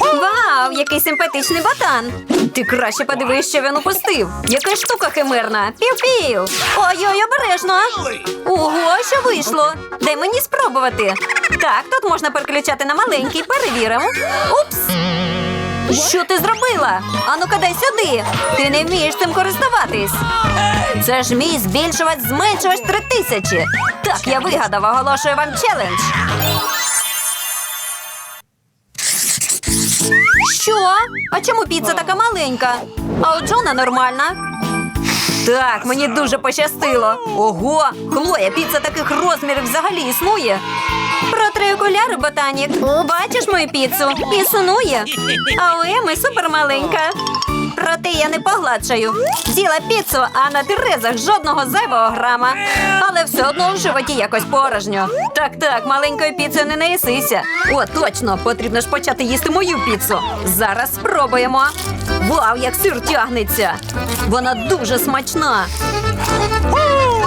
Вау, який симпатичний ботан. Ти краще подивись, що він упустив. Яка штука химерна. Пів-пів. Ой-ой, обережно. Ого, що вийшло? Дай мені спробувати. Так, тут можна переключати на маленький. Перевіримо. Упс. Що ти зробила? Ану-ка сюди. Ти не вмієш цим користуватись. Це ж мій збільшувач зменшувач 3000. Так, я вигадав, оголошую вам челендж. Що? А чому піца така маленька? А у Джона нормальна. Так, мені дуже пощастило. Ого, Хлоя, піца таких розмірів взагалі існує. Протри окуляри, ботанік. Бачиш мою піцу? Існує. А у Еми супермаленька. Проте я не погладшаю. З'їла піцу, а на терезах жодного зайвого грама. Але все одно в животі якось порожньо. Так, так, маленькою піцею не наїсися. О, точно, потрібно ж почати їсти мою піцу. Зараз спробуємо. Вау, як сир тягнеться! Вона дуже смачна.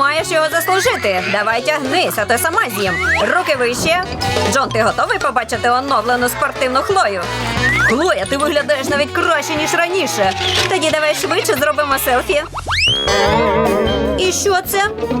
Маєш його заслужити. Давай тягнись, а сама з'їм. Руки вище. Джон, ти готовий побачити оновлену спортивну хлою? Хлоя, ти виглядаєш навіть краще, ніж раніше. Тоді давай швидше зробимо селфі. І що це? У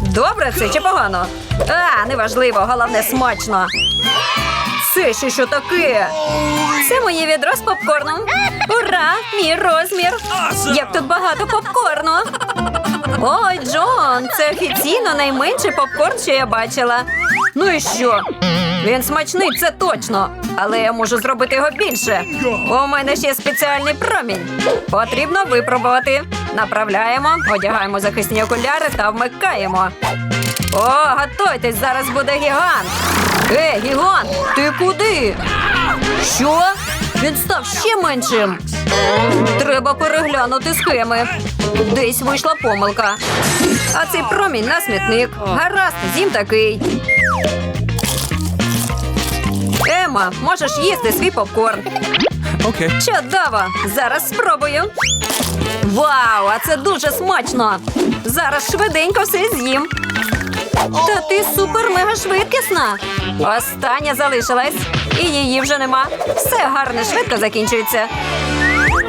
Добре це чи погано? А, неважливо, головне смачно. Це ще що таке? Це моє відро з попкорном. Ура! Мій розмір! Як тут багато попкорну. Ой, Джон, це офіційно найменший попкорн, що я бачила. Ну і що? Він смачний, це точно. Але я можу зробити його більше. У мене ще спеціальний промінь. Потрібно випробувати. Направляємо, одягаємо захисні окуляри та вмикаємо. О, готуйтесь, зараз буде гігант. Е, гігант, ти куди? Що? Він став ще меншим. Треба переглянути схеми. Десь вийшла помилка. А цей промінь на смітник. Гаразд, зім такий. Ема, можеш їсти свій попкорн. Okay. Чудово! Зараз спробую. Вау, а це дуже смачно! Зараз швиденько все з'їм. Та ти супер-мега швидкісна. Остання залишилась. І її вже нема. Все гарне швидко закінчується.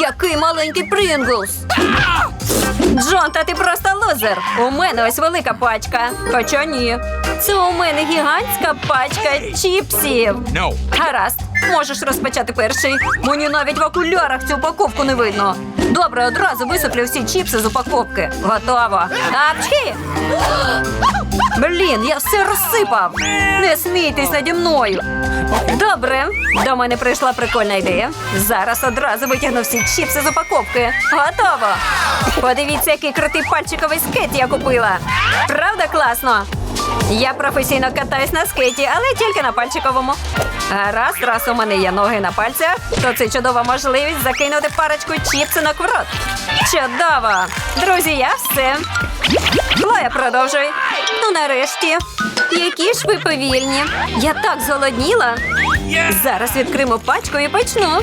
Який маленький Принглс. Джон, та ти просто лузер. У мене ось велика пачка. Хоча ні. Це у мене гігантська пачка чіпсів. No. Гаразд, можеш розпочати перший. Мені навіть в окулярах цю упаковку не видно. Добре, одразу висиплю всі чіпси з упаковки. Готово. Апчхі! Блін, я все розсипав. Не смійтесь наді мною. Добре, до мене прийшла прикольна ідея. Зараз одразу витягну всі чіпси з упаковки. Готово. Подивіться, який крутий пальчиковий скейт я купила. Правда класно? Я професійно катаюсь на скейті, але тільки на пальчиковому. Раз, раз у мене є ноги на пальцях, то це чудова можливість закинути парочку чіпсинок в рот. Чудово! Друзі, я все. Хлоя, продовжуй. Ну, нарешті. Які ж ви повільні. Я так зголодніла. Зараз відкримо пачку і почну.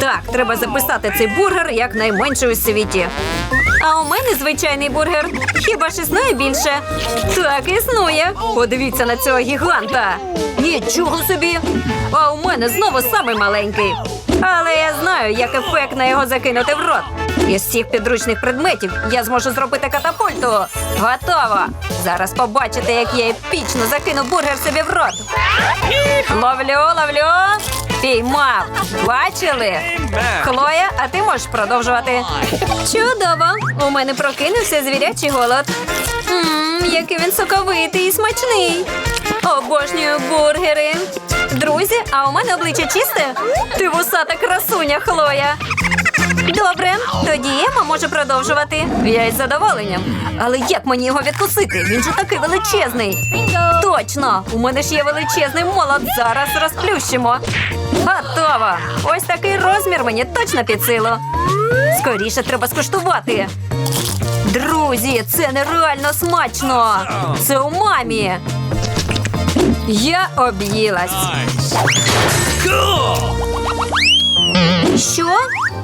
Так, треба записати цей бургер як найменший у світі. А у мене звичайний бургер. Хіба ж існує більше? Так, існує. Подивіться на цього гіганта. Нічого собі. А у мене знову самий маленький. Але я знаю, як ефектно його закинути в рот. Із всіх підручних предметів я зможу зробити катапульту. Готово. Зараз побачите, як я епічно закину бургер собі в рот. Ловлю, ловлю. Піймав. Бачили? Хлоя, а ти можеш продовжувати. Чудово! У мене прокинувся звірячий голод. Ммм, який він соковитий і смачний. Обожнюю бургери. Друзі, а у мене обличчя чисте? Ти вусата красуня, Хлоя. Добре, тоді Ема може продовжувати. Я із задоволенням. Але як мені його відкусити? Він же такий величезний. Точно! У мене ж є величезний молот. Зараз розплющимо. Готово! Ось такий розмір мені точно під силу. Скоріше треба скуштувати. Друзі, це нереально смачно! Це у мамі. Я об'їлась. Що?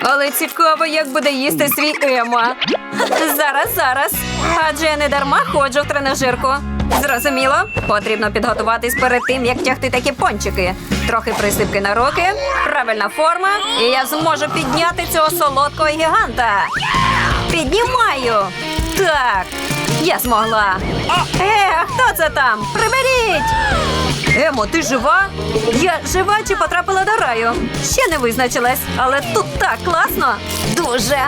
Але цікаво, як буде їсти свій Ема. Зараз, зараз. Адже я не дарма ходжу в тренажерку. Зрозуміло, потрібно підготуватись перед тим, як тягти такі пончики. Трохи присипки на руки, правильна форма, і я зможу підняти цього солодкого гіганта. Піднімаю. Так, я змогла. Е, хто це там? Приберіть! Емо, ти жива? Я жива чи потрапила до раю? Ще не визначилась, але тут так класно. Дуже.